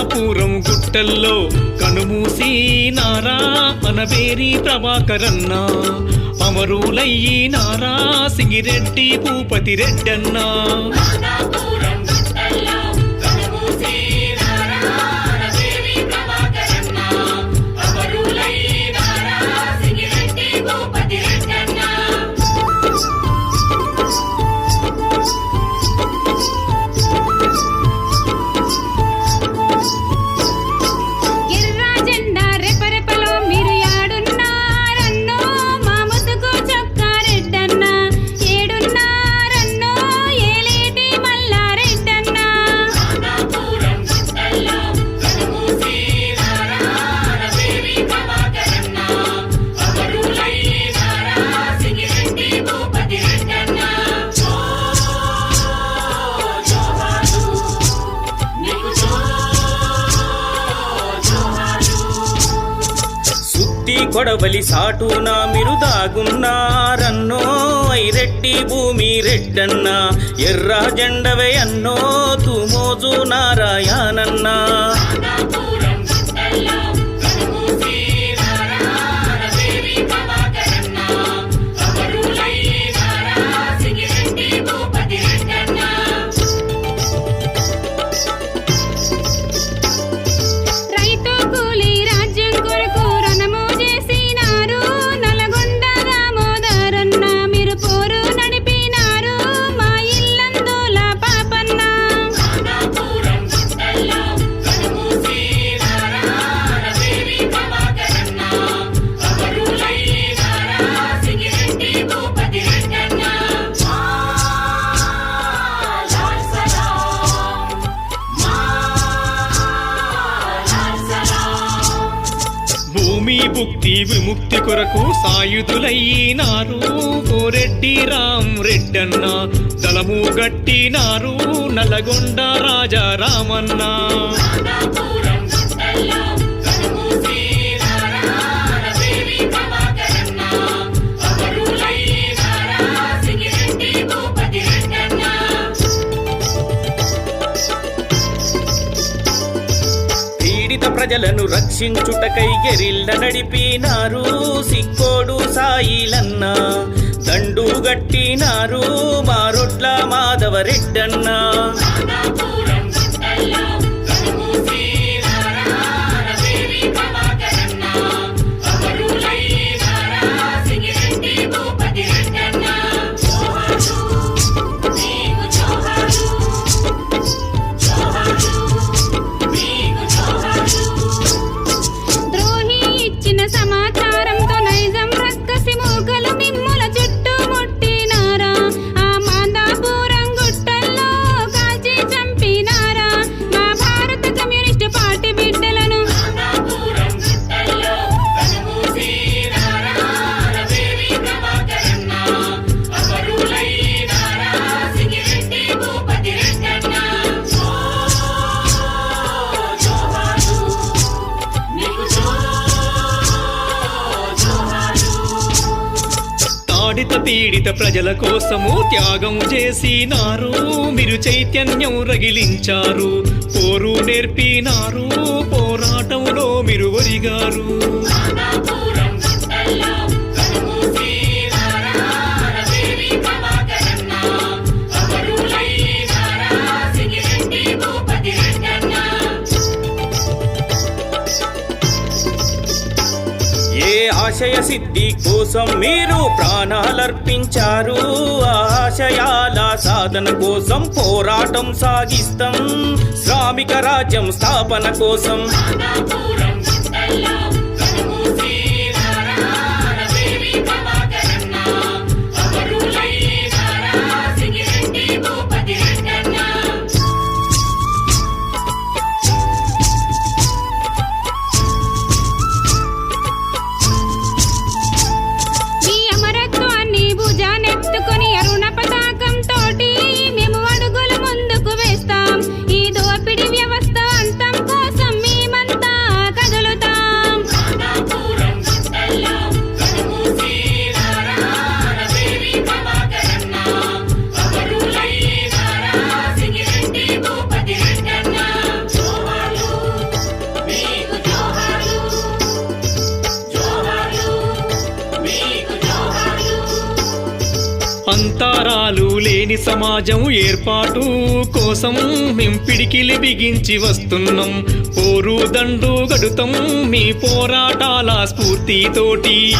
కాపురం గుట్టల్లో కనుమూసి నారా అనబేరి ప్రభాకరన్న. అమరులయ్యి నారా సింగిరెడ్డి భూపతి రెడ్డన్నా. కొడవలి కొడవలి సాటునా మీరు దాగున్నారన్నో ఐరెట్టి భూమి రెడ్డన్నా ఎర్రా జెండవే అన్నో తుమోజు నారాయణన్నా. మీ భుక్తి విముక్తి కొరకు సాయుధులయ్యినారు. కోరెడ్డి రామ్ రెడ్డన్న దళము గట్టినారు. నల్లగొండ రాజా రామన్నా. ప్రజలను రక్షించుటకై గెరిల్ల నడిపినారు. సిక్కోడు సాయిలన్న దండు గట్టినారు. మారుట్ల మాధవరెడ్డన్నా. బాధిత పీడిత ప్రజల కోసము త్యాగం చేసినారు మీరు చైతన్యం రగిలించారు. పోరు నేర్పినారు. పోరాటంలో మీరు ఒరిగారు. ఆశయ సిద్ధి కోసం మీరు ప్రాణాలర్పించారు. ఆశయాల సాధన కోసం పోరాటం సాగిస్తాం. శ్రామిక రాజ్యం స్థాపన కోసం. అంతరాలు లేని సమాజం ఏర్పాటు కోసం మేం పిడికిలి బిగించి వస్తున్నాం. పోరు దండు గడుతం మీ పోరాటాల స్ఫూర్తితోటి.